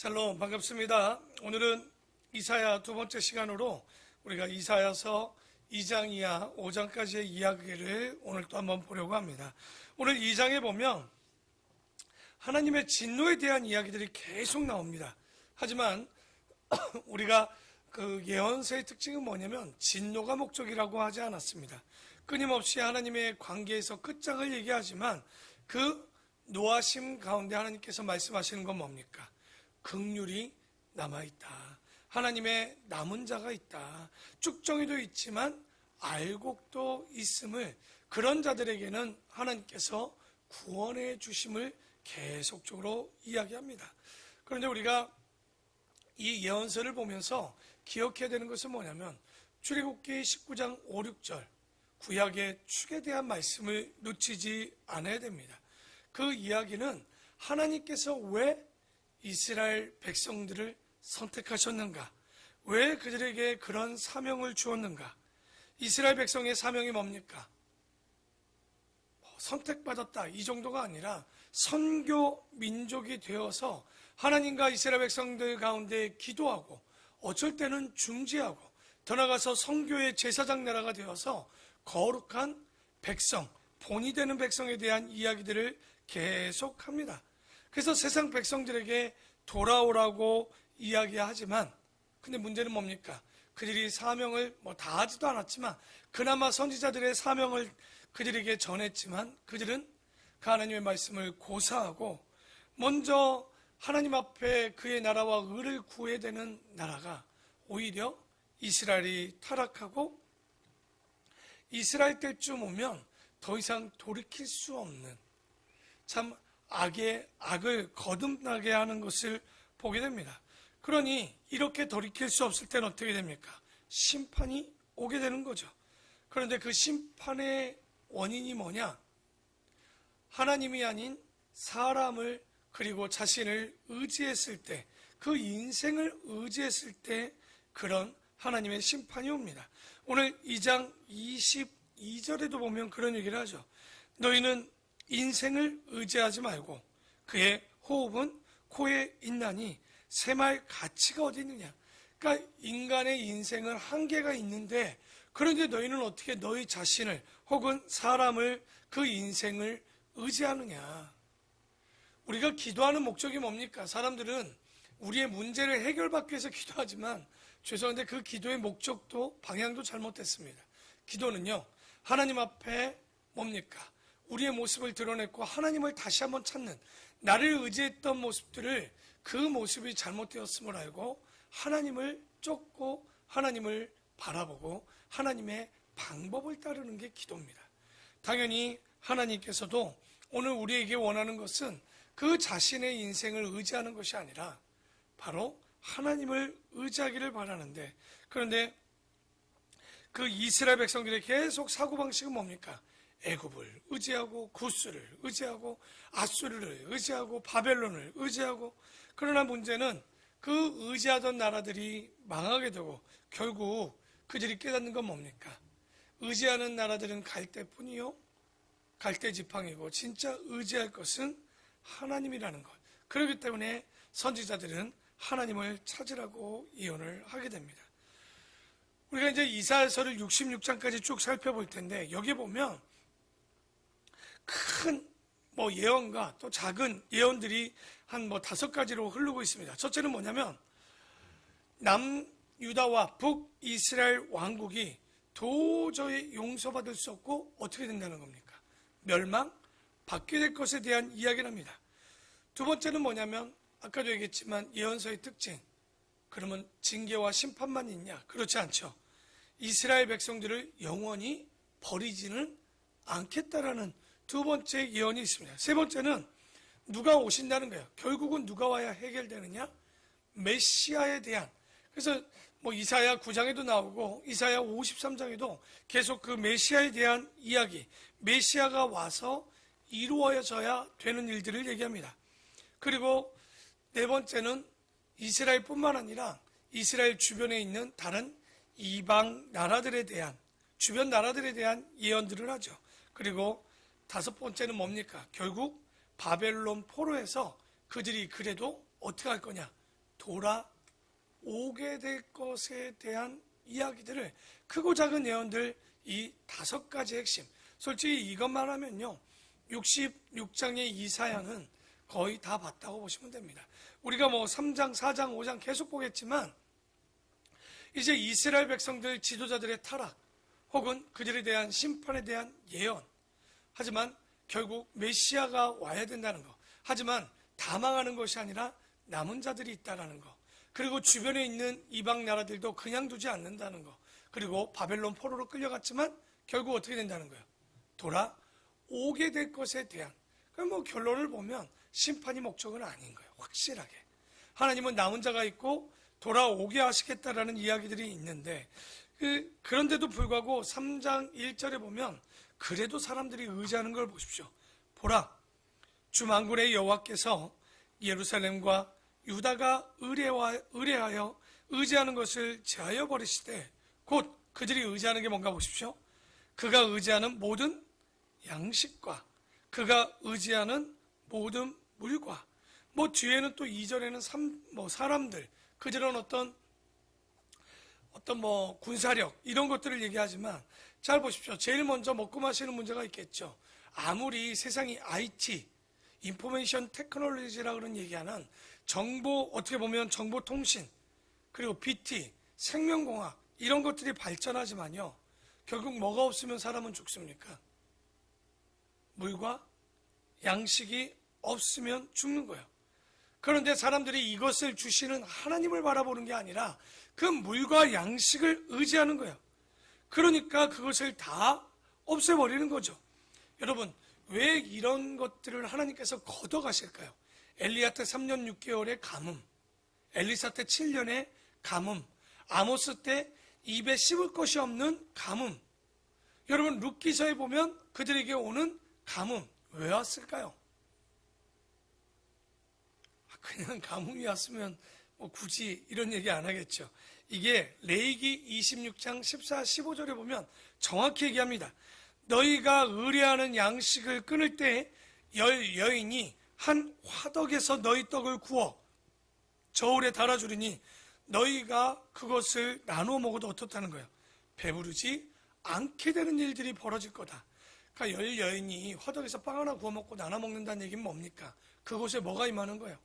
샬롬 반갑습니다. 오늘은 이사야 두 번째 시간으로 우리가 이사야서 2장 이하 5장까지의 이야기를 오늘 또 한번 보려고 합니다. 오늘 2장에 보면 하나님의 진노에 대한 이야기들이 계속 나옵니다. 하지만 우리가 그 예언서의 특징은 뭐냐면 진노가 목적이라고 하지 않았습니다. 끊임없이 하나님의 관계에서 끝장을 얘기하지만 그 노하심 가운데 하나님께서 말씀하시는 건 뭡니까? 극률이 남아있다. 하나님의 남은 자가 있다. 쭉정이도 있지만 알곡도 있음을 그런 자들에게는 하나님께서 구원해 주심을 계속적으로 이야기합니다. 그런데 우리가 이 예언서를 보면서 기억해야 되는 것은 뭐냐면 출애굽기 19장 5, 6절 구약의 축에 대한 말씀을 놓치지 않아야 됩니다. 그 이야기는 하나님께서 왜 이스라엘 백성들을 선택하셨는가? 왜 그들에게 그런 사명을 주었는가? 이스라엘 백성의 사명이 뭡니까? 뭐 선택받았다 이 정도가 아니라 선교 민족이 되어서 하나님과 이스라엘 백성들 가운데 기도하고 어쩔 때는 중지하고 더 나가서 성교의 제사장 나라가 되어서 거룩한 백성, 본이 되는 백성에 대한 이야기들을 계속합니다. 그래서 세상 백성들에게 돌아오라고 이야기하지만 근데 문제는 뭡니까? 그들이 사명을 뭐 다 하지도 않았지만 그나마 선지자들의 사명을 그들에게 전했지만 그들은 그 하나님의 말씀을 고사하고 먼저 하나님 앞에 그의 나라와 의를 구해야 되는 나라가 오히려 이스라엘이 타락하고 이스라엘 때쯤 오면 더 이상 돌이킬 수 없는 참 악의 악을 거듭나게 하는 것을 보게 됩니다. 그러니 이렇게 돌이킬 수 없을 때는 어떻게 됩니까? 심판이 오게 되는 거죠. 그런데 그 심판의 원인이 뭐냐? 하나님이 아닌 사람을 그리고 자신을 의지했을 때, 그 인생을 의지했을 때 그런 하나님의 심판이 옵니다. 오늘 2장 22절에도 보면 그런 얘기를 하죠. 너희는 인생을 의지하지 말고 그의 호흡은 코에 있나니 새말 가치가 어디 있느냐. 그러니까 인간의 인생은 한계가 있는데 그런데 너희는 어떻게 너희 자신을 혹은 사람을 그 인생을 의지하느냐. 우리가 기도하는 목적이 뭡니까? 사람들은 우리의 문제를 해결받기 위해서 기도하지만 죄송한데 그 기도의 목적도 방향도 잘못됐습니다. 기도는요, 하나님 앞에 뭡니까? 우리의 모습을 드러냈고 하나님을 다시 한번 찾는 나를 의지했던 모습들을 그 모습이 잘못되었음을 알고 하나님을 쫓고 하나님을 바라보고 하나님의 방법을 따르는 게 기도입니다. 당연히 하나님께서도 오늘 우리에게 원하는 것은 그 자신의 인생을 의지하는 것이 아니라 바로 하나님을 의지하기를 바라는데 그런데 그 이스라엘 백성들의 계속 사고방식은 뭡니까? 애굽을 의지하고 구스를 의지하고 아수르를 의지하고 바벨론을 의지하고 그러나 문제는 그 의지하던 나라들이 망하게 되고 결국 그들이 깨닫는 건 뭡니까? 의지하는 나라들은 갈대뿐이요 갈대 지팡이고 진짜 의지할 것은 하나님이라는 것. 그렇기 때문에 선지자들은 하나님을 찾으라고 예언을 하게 됩니다. 우리가 이제 이사야서를 66장까지 쭉 살펴볼 텐데 여기 보면 큰 뭐 예언과 또 작은 예언들이 한 뭐 다섯 가지로 흐르고 있습니다. 첫째는 뭐냐면 남 유다와 북 이스라엘 왕국이 도저히 용서받을 수 없고 어떻게 된다는 겁니까? 멸망, 받게 될 것에 대한 이야기를 합니다. 두 번째는 뭐냐면 아까도 얘기했지만 예언서의 특징. 그러면 징계와 심판만 있냐? 그렇지 않죠. 이스라엘 백성들을 영원히 버리지는 않겠다라는 두 번째 예언이 있습니다. 세 번째는 누가 오신다는 거예요. 결국은 누가 와야 해결되느냐? 메시아에 대한. 그래서 뭐 이사야 9장에도 나오고 이사야 53장에도 계속 그 메시아에 대한 이야기, 메시아가 와서 이루어져야 되는 일들을 얘기합니다. 그리고 네 번째는 이스라엘뿐만 아니라 이스라엘 주변에 있는 다른 이방 나라들에 대한 주변 나라들에 대한 예언들을 하죠. 그리고 다섯 번째는 뭡니까? 결국 바벨론 포로에서 그들이 그래도 어떻게 할 거냐? 돌아오게 될 것에 대한 이야기들을 크고 작은 예언들 이 다섯 가지 핵심. 솔직히 이것만 하면요. 66장의 이사야는 거의 다 봤다고 보시면 됩니다. 우리가 뭐 3장, 4장, 5장 계속 보겠지만 이제 이스라엘 백성들 지도자들의 타락 혹은 그들에 대한 심판에 대한 예언. 하지만 결국 메시아가 와야 된다는 거. 하지만 다 망하는 것이 아니라 남은 자들이 있다라는 거. 그리고 주변에 있는 이방 나라들도 그냥 두지 않는다는 거. 그리고 바벨론 포로로 끌려갔지만 결국 어떻게 된다는 거예요? 돌아오게 될 것에 대한. 그럼 뭐 결론을 보면 심판이 목적은 아닌 거예요. 확실하게. 하나님은 남은 자가 있고 돌아오게 하시겠다라는 이야기들이 있는데 그, 그런데도 불구하고 3장 1절에 보면 그래도 사람들이 의지하는 걸 보십시오. 보라, 주 만군의 여호와께서 예루살렘과 유다가 의뢰와, 의뢰하여 의지하는 것을 제하여 버리시되 곧 그들이 의지하는 게 뭔가 보십시오. 그가 의지하는 모든 양식과 그가 의지하는 모든 물과 뭐 뒤에는 또 이절에는 삼, 뭐 사람들 그들은 어떤 어떤 뭐 군사력 이런 것들을 얘기하지만 잘 보십시오. 제일 먼저 먹고 마시는 문제가 있겠죠. 아무리 세상이 IT, 인포메이션 테크놀로지라 그런 얘기하는 정보 어떻게 보면 정보통신 그리고 BT, 생명공학 이런 것들이 발전하지만요. 결국 뭐가 없으면 사람은 죽습니까? 물과 양식이 없으면 죽는 거예요. 그런데 사람들이 이것을 주시는 하나님을 바라보는 게 아니라 그 물과 양식을 의지하는 거예요. 그러니까 그것을 다 없애버리는 거죠. 여러분, 왜 이런 것들을 하나님께서 걷어가실까요? 엘리야 때 3년 6개월의 가뭄, 엘리사 때 7년의 가뭄, 아모스 때 입에 씹을 것이 없는 가뭄. 여러분, 룻기서에 보면 그들에게 오는 가뭄, 왜 왔을까요? 아, 그냥 가뭄이 왔으면 뭐 굳이 이런 얘기 안 하겠죠. 이게 레이기 26장 14, 15절에 보면 정확히 얘기합니다. 너희가 의뢰하는 양식을 끊을 때열 여인이 한 화덕에서 너희 떡을 구워 저울에 달아주리니 너희가 그것을 나누어 먹어도 어떻다는 거예요? 배부르지 않게 되는 일들이 벌어질 거다. 그러니까 열 여인이 화덕에서 빵 하나 구워 먹고 나눠 먹는다는 얘기는 뭡니까? 그곳에 뭐가 임하는 거예요?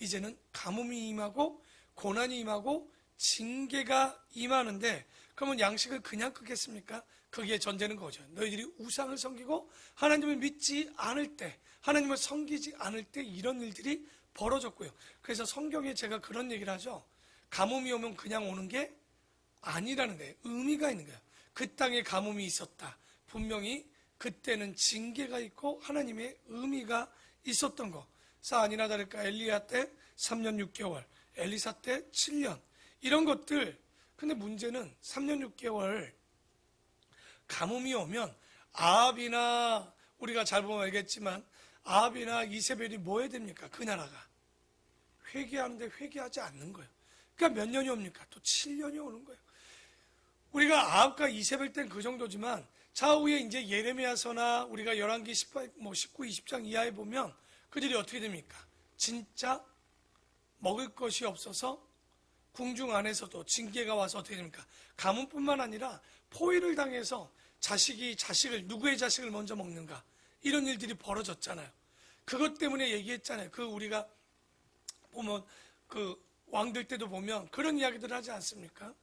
이제는 가뭄이 임하고 고난이 임하고 징계가 임하는데 그러면 양식을 그냥 끊겠습니까? 거기에 전제는 거죠. 너희들이 우상을 섬기고 하나님을 믿지 않을 때, 하나님을 섬기지 않을 때 이런 일들이 벌어졌고요. 그래서 성경에 제가 그런 얘기를 하죠. 가뭄이 오면 그냥 오는 게 아니라는 거예요. 의미가 있는 거예요. 그 땅에 가뭄이 있었다. 분명히 그때는 징계가 있고 하나님의 의미가 있었던 거. 사 아니나 다를까 엘리야 때 3년 6개월, 엘리사 때 7년. 이런 것들. 근데 문제는 3년 6개월 가뭄이 오면 아합이나 우리가 잘 보면 알겠지만 아합이나 이세벨이 뭐 해야 됩니까? 그 나라가. 회개하는데 회개하지 않는 거예요. 그러니까 몇 년이 옵니까? 또 7년이 오는 거예요. 우리가 아합과 이세벨 땐그 정도지만 차후에 이제 예레미야서나 우리가 11기 18, 뭐 19, 20장 이하에 보면 그들이 어떻게 됩니까? 진짜 먹을 것이 없어서 궁중 안에서도 징계가 와서 어떻게 됩니까? 가뭄뿐만 아니라 포위를 당해서 자식이 자식을 누구의 자식을 먼저 먹는가 이런 일들이 벌어졌잖아요. 그것 때문에 얘기했잖아요. 그 우리가 보면 그 왕들 때도 보면 그런 이야기들 하지 않습니까?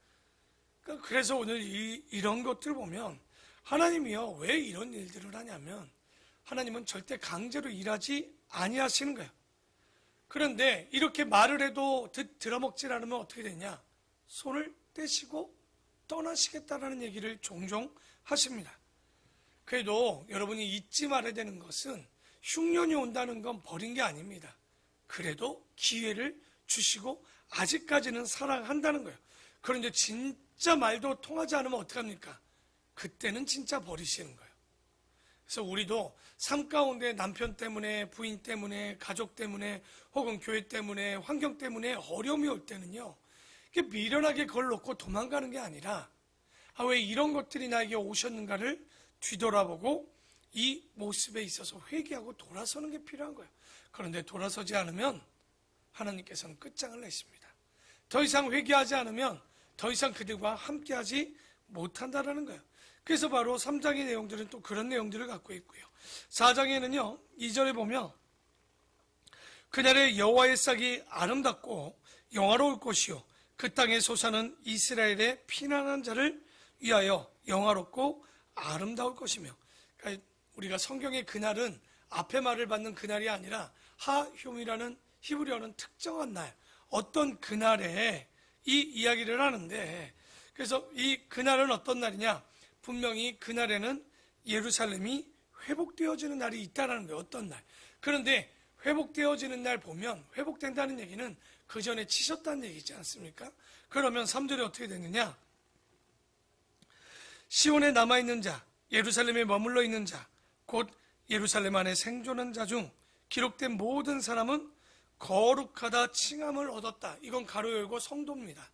그러니까 그래서 오늘 이, 이런 것들 보면 하나님이요 왜 이런 일들을 하냐면 하나님은 절대 강제로 일하지 아니하시는 거예요. 그런데 이렇게 말을 해도 듣, 들어먹질 않으면 어떻게 되냐? 손을 떼시고 떠나시겠다라는 얘기를 종종 하십니다. 그래도 여러분이 잊지 말아야 되는 것은 흉년이 온다는 건 버린 게 아닙니다. 그래도 기회를 주시고 아직까지는 사랑한다는 거예요. 그런데 진짜 말도 통하지 않으면 어떡합니까? 그때는 진짜 버리시는 거예요. 그래서 우리도 삶 가운데 남편 때문에, 부인 때문에, 가족 때문에, 혹은 교회 때문에, 환경 때문에 어려움이 올 때는요, 미련하게 그걸 놓고 도망가는 게 아니라, 아, 왜 이런 것들이 나에게 오셨는가를 뒤돌아보고 이 모습에 있어서 회개하고 돌아서는 게 필요한 거예요. 그런데 돌아서지 않으면 하나님께서는 끝장을 내십니다. 더 이상 회개하지 않으면 더 이상 그들과 함께하지 못한다라는 거예요. 그래서 바로 3장의 내용들은 또 그런 내용들을 갖고 있고요. 4장에는요, 2절에 보면 그날의 여호와의 싹이 아름답고 영화로울 것이요 그 땅의 소사는 이스라엘의 피난한 자를 위하여 영화롭고 아름다울 것이며 그러니까 우리가 성경의 그날은 앞에 말을 받는 그날이 아니라 하흉이라는 히브리어는 특정한 날 어떤 그날에 이 이야기를 하는데 그래서 이 그날은 어떤 날이냐 분명히 그날에는 예루살렘이 회복되어지는 날이 있다라는 거예요 어떤 날 그런데 회복되어지는 날 보면 회복된다는 얘기는 그 전에 치셨다는 얘기지 않습니까? 그러면 3절에 어떻게 되느냐? 시온에 남아 있는 자, 예루살렘에 머물러 있는 자, 곧 예루살렘 안에 생존한 자 중 기록된 모든 사람은 거룩하다 칭함을 얻었다. 이건 가로 열고 성도입니다.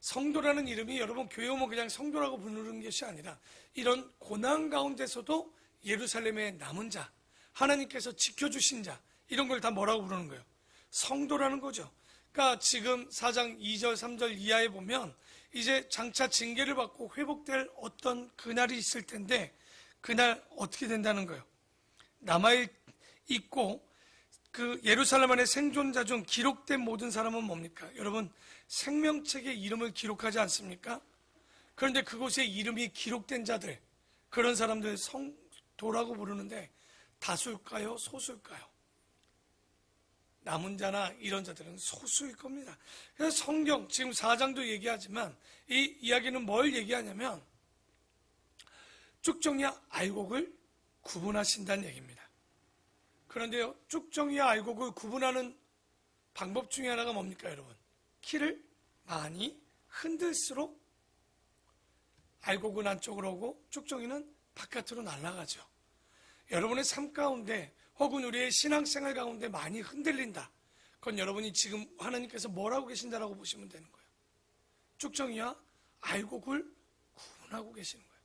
성도라는 이름이 여러분 교회 오면 그냥 성도라고 부르는 것이 아니라 이런 고난 가운데서도 예루살렘에 남은 자, 하나님께서 지켜주신 자, 이런 걸 다 뭐라고 부르는 거예요? 성도라는 거죠. 그러니까 지금 4장 2절, 3절 이하에 보면 이제 장차 징계를 받고 회복될 어떤 그날이 있을 텐데 그날 어떻게 된다는 거예요? 남아 있고 그 예루살렘 안에 생존자 중 기록된 모든 사람은 뭡니까? 여러분 생명책에 이름을 기록하지 않습니까? 그런데 그곳에 이름이 기록된 자들 그런 사람들 성도라고 부르는데 다수일까요? 소수일까요? 남은 자나 이런 자들은 소수일 겁니다. 그래서 성경 지금 4장도 얘기하지만 이 이야기는 뭘 얘기하냐면 쭉정이와 알곡을 구분하신다는 얘기입니다. 그런데요, 쭉정이와 알곡을 구분하는 방법 중에 하나가 뭡니까, 여러분? 키를 많이 흔들수록 알곡은 안쪽으로 오고 쭉정이는 바깥으로 날아가죠. 여러분의 삶 가운데 혹은 우리의 신앙생활 가운데 많이 흔들린다. 그건 여러분이 지금 하나님께서 뭐라고 계신다라고 보시면 되는 거예요. 쭉정이와 알곡을 구분하고 계시는 거예요.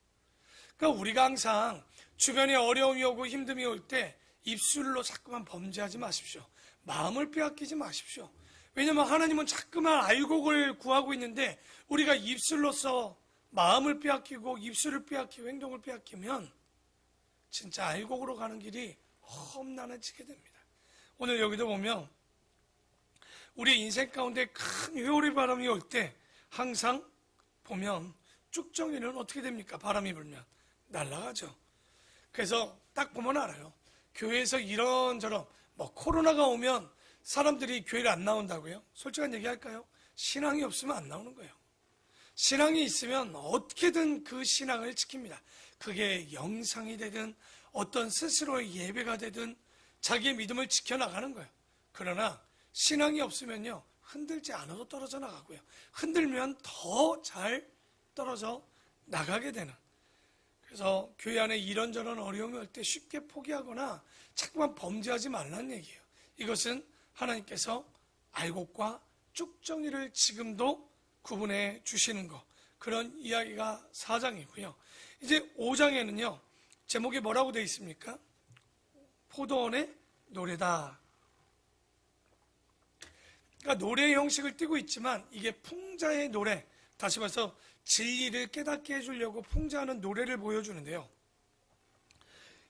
그러니까 우리가 항상 주변에 어려움이 오고 힘듦이 올 때 입술로 자꾸만 범죄하지 마십시오. 마음을 빼앗기지 마십시오. 왜냐하면 하나님은 자꾸만 알곡을 구하고 있는데 우리가 입술로서 마음을 빼앗기고 입술을 빼앗기고 행동을 빼앗기면 진짜 알곡으로 가는 길이 험난해지게 됩니다. 오늘 여기도 보면 우리 인생 가운데 큰 회오리 바람이 올 때 항상 보면 쭉정이는 어떻게 됩니까? 바람이 불면 날아가죠. 그래서 딱 보면 알아요. 교회에서 이런저런 뭐 코로나가 오면 사람들이 교회를 안 나온다고요? 솔직한 얘기 할까요? 신앙이 없으면 안 나오는 거예요. 신앙이 있으면 어떻게든 그 신앙을 지킵니다. 그게 영상이 되든 어떤 스스로의 예배가 되든 자기의 믿음을 지켜나가는 거예요. 그러나 신앙이 없으면요. 흔들지 않아도 떨어져 나가고요. 흔들면 더 잘 떨어져 나가게 되는. 그래서 교회 안에 이런저런 어려움이 올 때 쉽게 포기하거나 자꾸만 범죄하지 말라는 얘기예요. 이것은 하나님께서 알곡과 쭉정이를 지금도 구분해 주시는 것. 그런 이야기가 4장이고요. 이제 5장에는요. 제목이 뭐라고 되어 있습니까? 포도원의 노래다. 그러니까 노래 형식을 띠고 있지만 이게 풍자의 노래. 다시 말해서 진리를 깨닫게 해주려고 풍자하는 노래를 보여주는데요.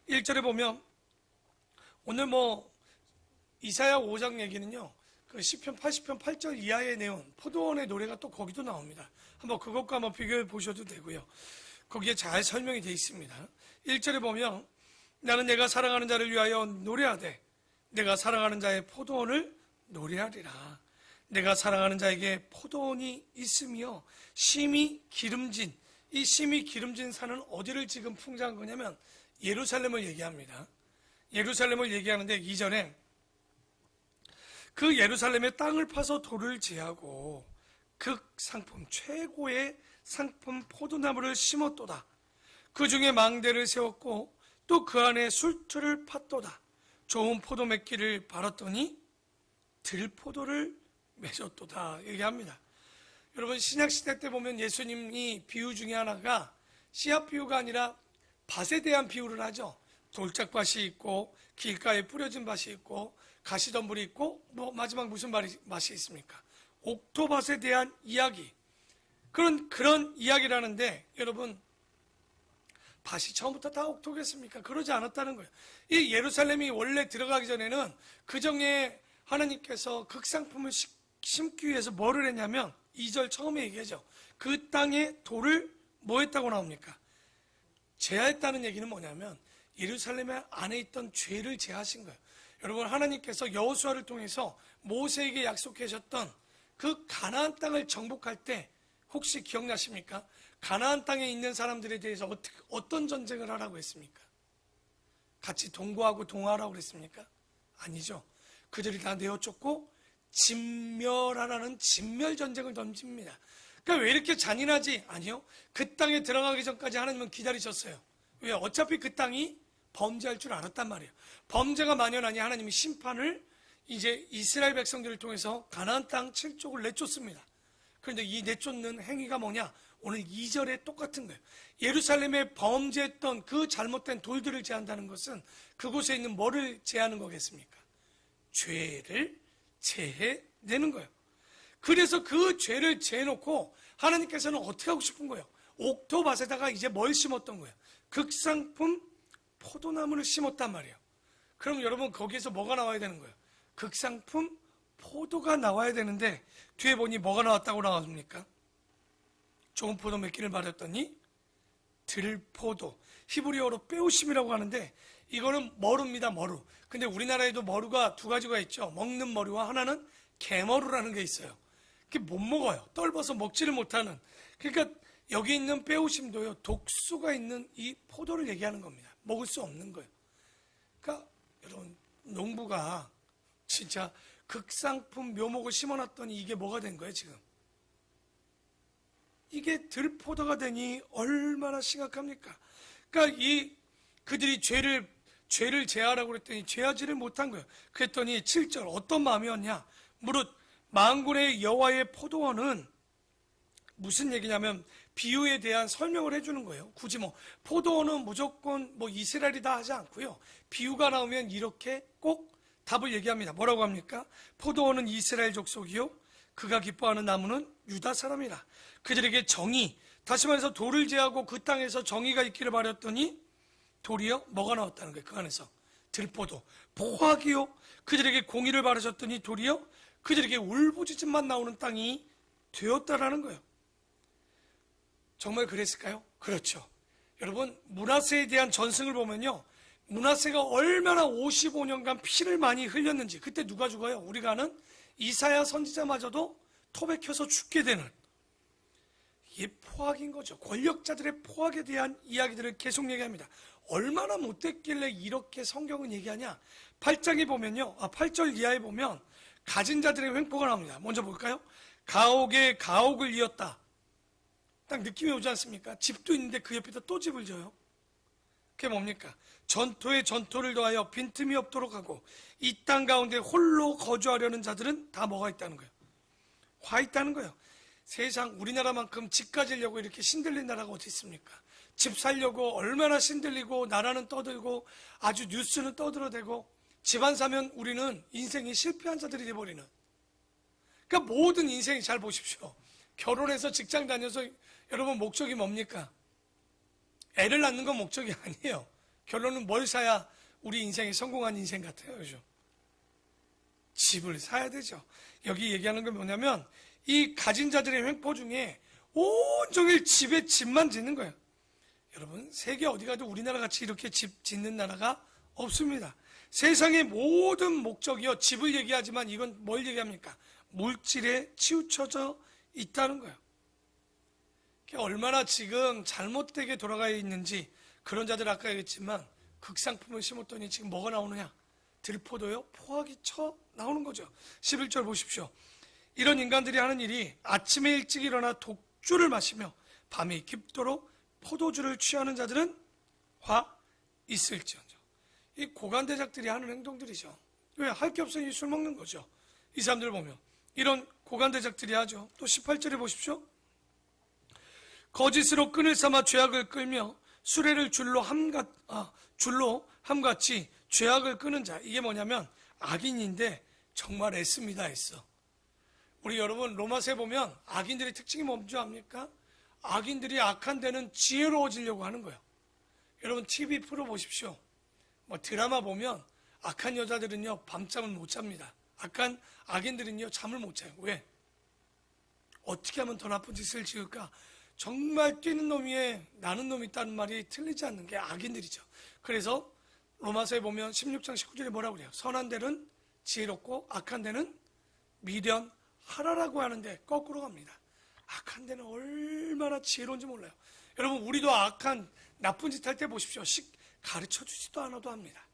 1절에 보면 오늘 뭐 이사야 5장 얘기는요. 그 시편 80편 8절 이하의 내용 포도원의 노래가 또 거기도 나옵니다. 한번 그것과 한번 비교해 보셔도 되고요. 거기에 잘 설명이 되어 있습니다. 1절에 보면 나는 내가 사랑하는 자를 위하여 노래하되 내가 사랑하는 자의 포도원을 노래하리라. 내가 사랑하는 자에게 포도원이 있으며 심이 기름진 이 심이 기름진 산은 어디를 지금 풍자한 거냐면 예루살렘을 얘기합니다. 예루살렘을 얘기하는데 이전에 그 예루살렘의 땅을 파서 돌을 제하고 극 상품 최고의 상품 포도나무를 심었도다. 그 중에 망대를 세웠고 또 그 안에 술틀을 팠도다. 좋은 포도 맺기를 바랐더니 들포도를 맺었도다 얘기합니다. 여러분 신약 시대 때 보면 예수님이 비유 중에 하나가 씨앗 비유가 아니라 밭에 대한 비유를 하죠. 돌짝밭이 있고 길가에 뿌려진 밭이 있고 가시덤불이 있고 뭐 마지막 무슨 말이, 맛이 있습니까? 옥토밭에 대한 이야기 그런 그런 이야기라는데 여러분 밭이 처음부터 다 옥토겠습니까? 그러지 않았다는 거예요. 이 예루살렘이 원래 들어가기 전에는 그 정에 하나님께서 극상품을 시- 심기 위해서 뭐를 했냐면 2절 처음에 얘기하죠. 그 땅에 돌을 뭐 했다고 나옵니까? 제하했다는 얘기는 뭐냐면 예루살렘 안에 있던 죄를 제하신 거예요. 여러분 하나님께서 여호수아를 통해서 모세에게 약속하셨던 그 가나안 땅을 정복할 때 혹시 기억나십니까? 가나안 땅에 있는 사람들에 대해서 어떻게, 어떤 전쟁을 하라고 했습니까? 같이 동거하고 동화하라고 그랬습니까? 아니죠. 그들이 다 내어쫓고 진멸하라는 진멸 전쟁을 던집니다. 그러니까 왜 이렇게 잔인하지? 아니요. 그 땅에 들어가기 전까지 하나님은 기다리셨어요. 왜? 어차피 그 땅이 범죄할 줄 알았단 말이에요. 범죄가 만연하니 하나님이 심판을 이제 이스라엘 백성들을 통해서 가나안 땅 7족을 내쫓습니다. 그런데 이 내쫓는 행위가 뭐냐? 오늘 2절에 똑같은 거예요. 예루살렘에 범죄했던 그 잘못된 돌들을 제한다는 것은 그곳에 있는 뭐를 제하는 거겠습니까? 죄를 제해내는 거예요. 그래서 그 죄를 제해놓고 하나님께서는 어떻게 하고 싶은 거예요? 옥토밭에다가 이제 뭘 심었던 거예요? 극상품 포도나무를 심었단 말이에요. 그럼 여러분 거기에서 뭐가 나와야 되는 거예요? 극상품 포도가 나와야 되는데 뒤에 보니 뭐가 나왔다고 나왔습니까? 좋은 포도 몇 개를 말했더니 들포도 히브리어로 빼오심이라고 하는데 이거는 머루입니다 머루. 근데 우리나라에도 머루가 두 가지가 있죠. 먹는 머루와 하나는 개머루라는 게 있어요. 그게 못 먹어요. 떫어서 먹지를 못하는. 그러니까 여기 있는 빼오심도요 독수가 있는 이 포도를 얘기하는 겁니다. 먹을 수 없는 거예요. 그러니까 여러분 농부가 진짜 극상품 묘목을 심어놨더니 이게 뭐가 된 거예요 지금? 이게 들포도가 되니 얼마나 심각합니까? 그러니까 이 그들이 죄를 죄를 제하라고 그랬더니 제하지를 못한 거예요. 그랬더니 7절 어떤 마음이었냐? 무릇 만군의 여호와의 포도원은 무슨 얘기냐면 비유에 대한 설명을 해주는 거예요. 굳이 뭐 포도원은 무조건 뭐 이스라엘이다 하지 않고요. 비유가 나오면 이렇게 꼭 답을 얘기합니다. 뭐라고 합니까? 포도원은 이스라엘 족속이요. 그가 기뻐하는 나무는 유다 사람이라. 그들에게 정의, 다시 말해서 돌을 제하고 그 땅에서 정의가 있기를 바랬더니 돌이요? 뭐가 나왔다는 거예요. 그 안에서. 들포도. 포악이요? 그들에게 공의를 바라셨더니 돌이요? 그들에게 울부짖음만 나오는 땅이 되었다라는 거예요. 정말 그랬을까요? 그렇죠. 여러분, 문하세에 대한 전승을 보면요. 문하세가 얼마나 55년간 피를 많이 흘렸는지 그때 누가 죽어요? 우리가 아는 이사야 선지자마저도 토백혀서 죽게 되는 이게 포악인 거죠. 권력자들의 포악에 대한 이야기들을 계속 얘기합니다. 얼마나 못됐길래 이렇게 성경은 얘기하냐? 8장에 보면요. 아, 8절 이하에 보면 가진 자들의 횡포가 나옵니다. 먼저 볼까요? 가옥에 가옥을 이었다. 딱 느낌이 오지 않습니까? 집도 있는데 그 옆에다 또 집을 져요. 그게 뭡니까? 전토에 전토를 더하여 빈틈이 없도록 하고 이 땅 가운데 홀로 거주하려는 자들은 다 뭐가 있다는 거예요? 화 있다는 거예요. 세상 우리나라만큼 집 가지려고 이렇게 신들린 나라가 어디 있습니까? 집 살려고 얼마나 신들리고 나라는 떠들고 아주 뉴스는 떠들어대고 집안 사면 우리는 인생이 실패한 자들이 돼버리는 그러니까 모든 인생이 잘 보십시오. 결혼해서 직장 다녀서 여러분 목적이 뭡니까? 애를 낳는 건 목적이 아니에요. 결론은 뭘 사야 우리 인생이 성공한 인생 같아요, 요즘. 집을 사야 되죠. 여기 얘기하는 건 뭐냐면 이 가진 자들의 횡포 중에 온종일 집에 집만 짓는 거예요. 여러분, 세계 어디 가도 우리나라 같이 이렇게 집 짓는 나라가 없습니다. 세상의 모든 목적이요. 집을 얘기하지만 이건 뭘 얘기합니까? 물질에 치우쳐져 있다는 거예요. 얼마나 지금 잘못되게 돌아가 있는지 그런 자들 아까 얘기했지만 극상품을 심었더니 지금 뭐가 나오느냐? 들포도요? 포악이 쳐 나오는 거죠. 11절 보십시오. 이런 인간들이 하는 일이 아침에 일찍 일어나 독주를 마시며 밤이 깊도록 포도주를 취하는 자들은 화 있을지언정. 이 고관대작들이 하는 행동들이죠. 왜? 할 게 없으니 술 먹는 거죠. 이 사람들 보면. 이런 고관대작들이 하죠. 또 18절에 보십시오. 거짓으로 끈을 삼아 죄악을 끌며 수레를 줄로 함가, 아, 줄로 함같이 죄악을 끄는 자 이게 뭐냐면 악인인데 정말 애씁니다 애써 우리 여러분 로마서에 보면 악인들의 특징이 뭔지 압니까? 악인들이 악한 데는 지혜로워지려고 하는 거예요 여러분 TV 프로 보십시오 뭐 드라마 보면 악한 여자들은요 밤잠을 못 잡니다 악한 악인들은요 잠을 못 자요 왜? 어떻게 하면 더 나쁜 짓을 지을까? 정말 뛰는 놈이에 나는 놈이 있다는 말이 틀리지 않는 게 악인들이죠. 그래서 로마서에 보면 16장 19절에 뭐라고 그래요? 선한 데는 지혜롭고 악한 데는 미련하라라고 하는데 거꾸로 갑니다. 악한 데는 얼마나 지혜로운지 몰라요. 여러분 우리도 악한 나쁜 짓 할 때 보십시오. 식 가르쳐 주지도 않아도 합니다.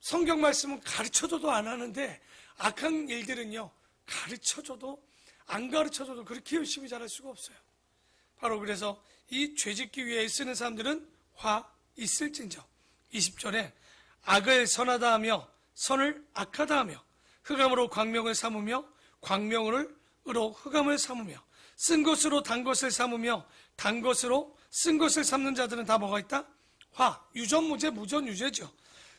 성경 말씀은 가르쳐줘도 안 하는데 악한 일들은요 가르쳐줘도 안 가르쳐줘도 그렇게 열심히 잘할 수가 없어요. 바로 그래서 이 죄짓기 위해 쓰는 사람들은 화 있을진저 20절에 악을 선하다 하며 선을 악하다 하며 흑암으로 광명을 삼으며 광명을 으로 흑암을 삼으며 쓴 것으로 단 것을 삼으며 단 것으로 쓴 것을 삼는 자들은 다 뭐가 있다? 화 유전무죄 무전유죄죠.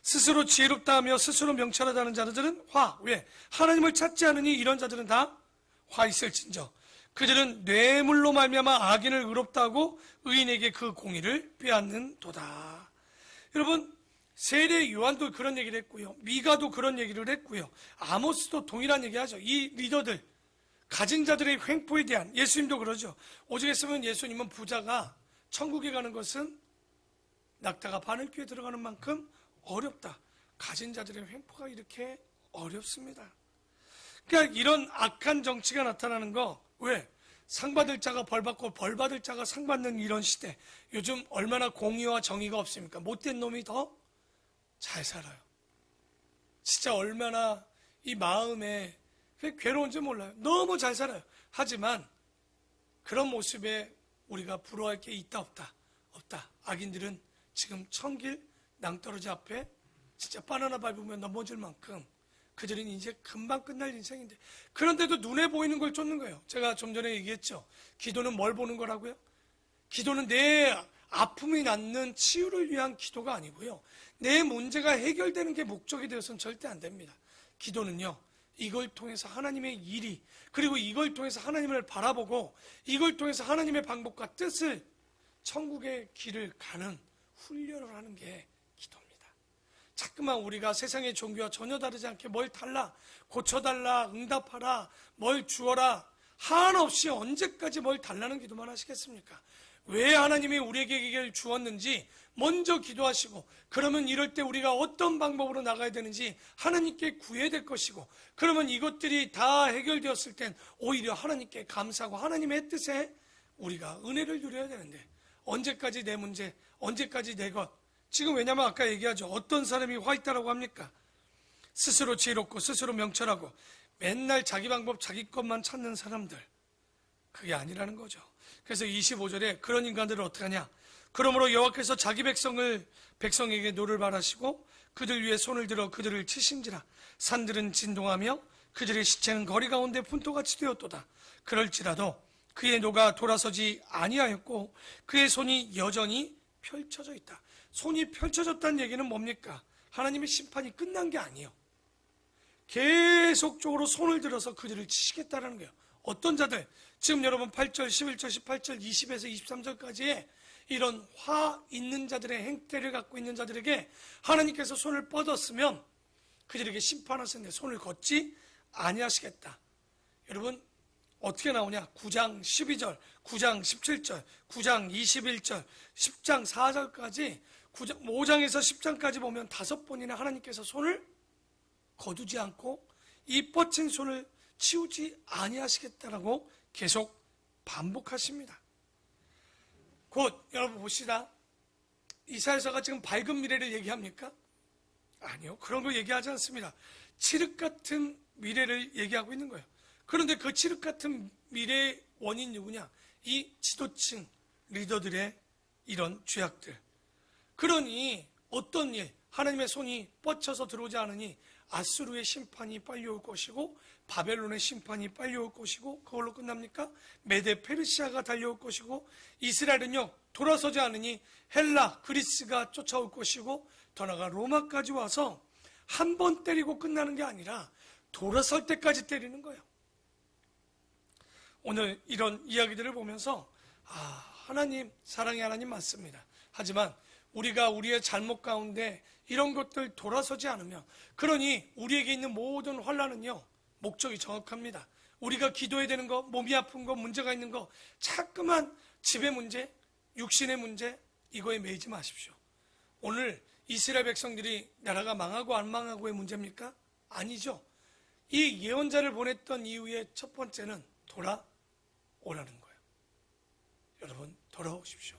스스로 지혜롭다 하며 스스로 명철하다 하는 자들은 화 왜? 하나님을 찾지 않으니 이런 자들은 다 화 있을진저 그들은 뇌물로 말미암아 악인을 의롭다 하고 의인에게 그 공의를 빼앗는 도다. 여러분 세례 요한도 그런 얘기를 했고요. 미가도 그런 얘기를 했고요. 아모스도 동일한 얘기하죠. 이 리더들 가진 자들의 횡포에 대한 예수님도 그러죠. 오직 했으면 예수님은 부자가 천국에 가는 것은 낙타가 바늘귀에 들어가는 만큼 어렵다. 가진 자들의 횡포가 이렇게 어렵습니다. 그러니까 이런 악한 정치가 나타나는 거 왜? 상 받을 자가 벌 받고 벌 받을 자가 상 받는 이런 시대. 요즘 얼마나 공의와 정의가 없습니까? 못된 놈이 더 잘 살아요. 진짜 얼마나 이 마음에 괴로운지 몰라요. 너무 잘 살아요. 하지만 그런 모습에 우리가 부러워할 게 있다 없다. 없다. 악인들은 지금 천길 낭떠러지 앞에 진짜 바나나 밟으면 넘어질 만큼 그들은 이제 금방 끝날 인생인데 그런데도 눈에 보이는 걸 쫓는 거예요. 제가 좀 전에 얘기했죠. 기도는 뭘 보는 거라고요? 기도는 내 아픔이 낫는 치유를 위한 기도가 아니고요. 내 문제가 해결되는 게 목적이 되어서는 절대 안 됩니다. 기도는요. 이걸 통해서 하나님의 일이 그리고 이걸 통해서 하나님을 바라보고 이걸 통해서 하나님의 방법과 뜻을 천국의 길을 가는 훈련을 하는 게 기도입니다. 자꾸만 우리가 세상의 종교와 전혀 다르지 않게 뭘 달라, 고쳐달라, 응답하라, 뭘 주어라, 한없이 언제까지 뭘 달라는 기도만 하시겠습니까? 왜 하나님이 우리에게 이걸 주었는지 먼저 기도하시고 그러면 이럴 때 우리가 어떤 방법으로 나가야 되는지 하나님께 구해야 될 것이고 그러면 이것들이 다 해결되었을 땐 오히려 하나님께 감사하고 하나님의 뜻에 우리가 은혜를 누려야 되는데 언제까지 내 문제, 언제까지 내 것. 지금 왜냐면 아까 얘기하죠. 어떤 사람이 화 있다라고 합니까? 스스로 지혜롭고 스스로 명철하고 맨날 자기 방법, 자기 것만 찾는 사람들. 그게 아니라는 거죠. 그래서 25절에 그런 인간들을 어떻게 하냐? 그러므로 여호와께서 자기 백성을 백성에게 노를 바라시고 그들 위에 손을 들어 그들을 치신지라 산들은 진동하며 그들의 시체는 거리 가운데 분토같이 되었도다. 그럴지라도 그의 노가 돌아서지 아니하였고 그의 손이 여전히 펼쳐져 있다. 손이 펼쳐졌다는 얘기는 뭡니까? 하나님의 심판이 끝난 게 아니에요. 계속적으로 손을 들어서 그들을 치시겠다라는 거예요. 어떤 자들? 지금 여러분 8절, 11절, 18절, 20에서 23절까지의 이런 화 있는 자들의 행태를 갖고 있는 자들에게 하나님께서 손을 뻗었으면 그들에게 심판하시는데 손을 걷지 아니하시겠다. 여러분 어떻게 나오냐? 9장 12절, 9장 17절, 9장 21절, 10장 4절까지 9장, 5장에서 10장까지 보면 다섯 번이나 하나님께서 손을 거두지 않고 이 뻗친 손을 치우지 아니하시겠다라고 계속 반복하십니다. 곧 여러분 봅시다. 이사야서가 지금 밝은 미래를 얘기합니까? 아니요. 그런 거 얘기하지 않습니다. 칠흑 같은 미래를 얘기하고 있는 거예요. 그런데 그 칠흑 같은 미래의 원인 누구냐? 이 지도층 리더들의 이런 죄악들. 그러니 어떤 일, 하나님의 손이 뻗쳐서 들어오지 않으니 아수르의 심판이 빨리 올 것이고 바벨론의 심판이 빨리 올 것이고 그걸로 끝납니까? 메데 페르시아가 달려올 것이고 이스라엘은요 돌아서지 않으니 헬라 그리스가 쫓아올 것이고 더 나아가 로마까지 와서 한 번 때리고 끝나는 게 아니라 돌아설 때까지 때리는 거예요. 오늘 이런 이야기들을 보면서 아 하나님 사랑의 하나님 맞습니다. 하지만 우리가 우리의 잘못 가운데 이런 것들 돌아서지 않으면 그러니 우리에게 있는 모든 환란은요 목적이 정확합니다. 우리가 기도해야 되는 거, 몸이 아픈 거, 문제가 있는 거, 자꾸만 집의 문제, 육신의 문제 이거에 매이지 마십시오. 오늘 이스라엘 백성들이 나라가 망하고 안 망하고의 문제입니까? 아니죠. 이 예언자를 보냈던 이유의 첫 번째는 돌아오라는 거예요. 여러분 돌아오십시오.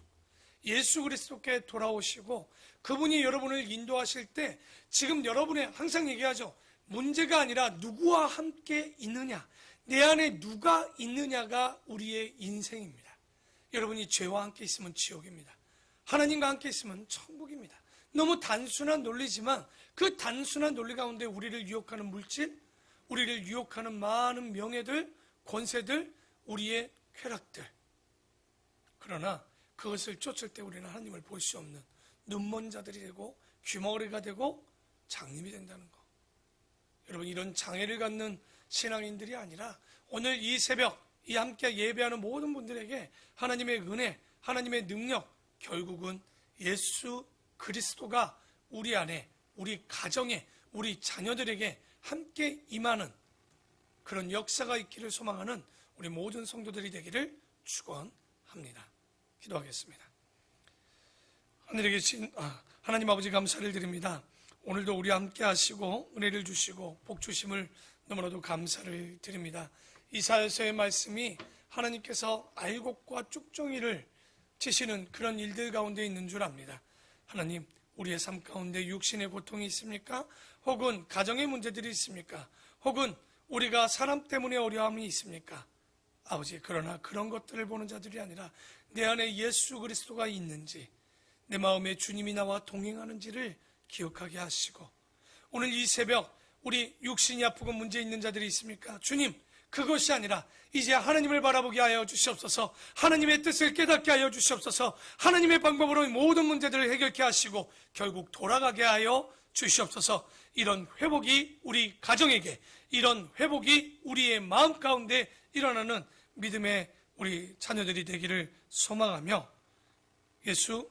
예수 그리스도께 돌아오시고 그분이 여러분을 인도하실 때 지금 여러분의 항상 얘기하죠. 문제가 아니라 누구와 함께 있느냐, 내 안에 누가 있느냐가 우리의 인생입니다. 여러분이 죄와 함께 있으면 지옥입니다. 하나님과 함께 있으면 천국입니다. 너무 단순한 논리지만 그 단순한 논리 가운데 우리를 유혹하는 물질, 우리를 유혹하는 많은 명예들, 권세들, 우리의 쾌락들. 그러나 그것을 쫓을 때 우리는 하나님을 볼 수 없는 눈먼 자들이 되고 귀머거리가 되고 장님이 된다는 거. 여러분 이런 장애를 갖는 신앙인들이 아니라 오늘 이 새벽 이 함께 예배하는 모든 분들에게 하나님의 은혜, 하나님의 능력 결국은 예수 그리스도가 우리 안에 우리 가정에 우리 자녀들에게 함께 임하는 그런 역사가 있기를 소망하는 우리 모든 성도들이 되기를 축원합니다. 기도하겠습니다. 하늘에 계신 아, 하나님 아버지 감사를 드립니다. 오늘도 우리 함께 하시고 은혜를 주시고 복 주심을 너무나도 감사를 드립니다. 이사야서의 말씀이 하나님께서 알곡과 쭉종이를 치시는 그런 일들 가운데 있는 줄 압니다. 하나님, 우리의 삶 가운데 육신의 고통이 있습니까? 혹은 가정의 문제들이 있습니까? 혹은 우리가 사람 때문에 어려움이 있습니까? 아버지, 그러나 그런 것들을 보는 자들이 아니라 내 안에 예수 그리스도가 있는지, 내 마음에 주님이 나와 동행하는지를 기억하게 하시고, 오늘 이 새벽 우리 육신이 아프고 문제 있는 자들이 있습니까? 주님, 그것이 아니라 이제 하나님을 바라보게 하여 주시옵소서. 하나님의 뜻을 깨닫게 하여 주시옵소서. 하나님의 방법으로 모든 문제들을 해결케 하시고 결국 돌아가게 하여 주시옵소서. 이런 회복이 우리 가정에게 이런 회복이 우리의 마음 가운데 일어나는 믿음의 우리 자녀들이 되기를 소망하며 예수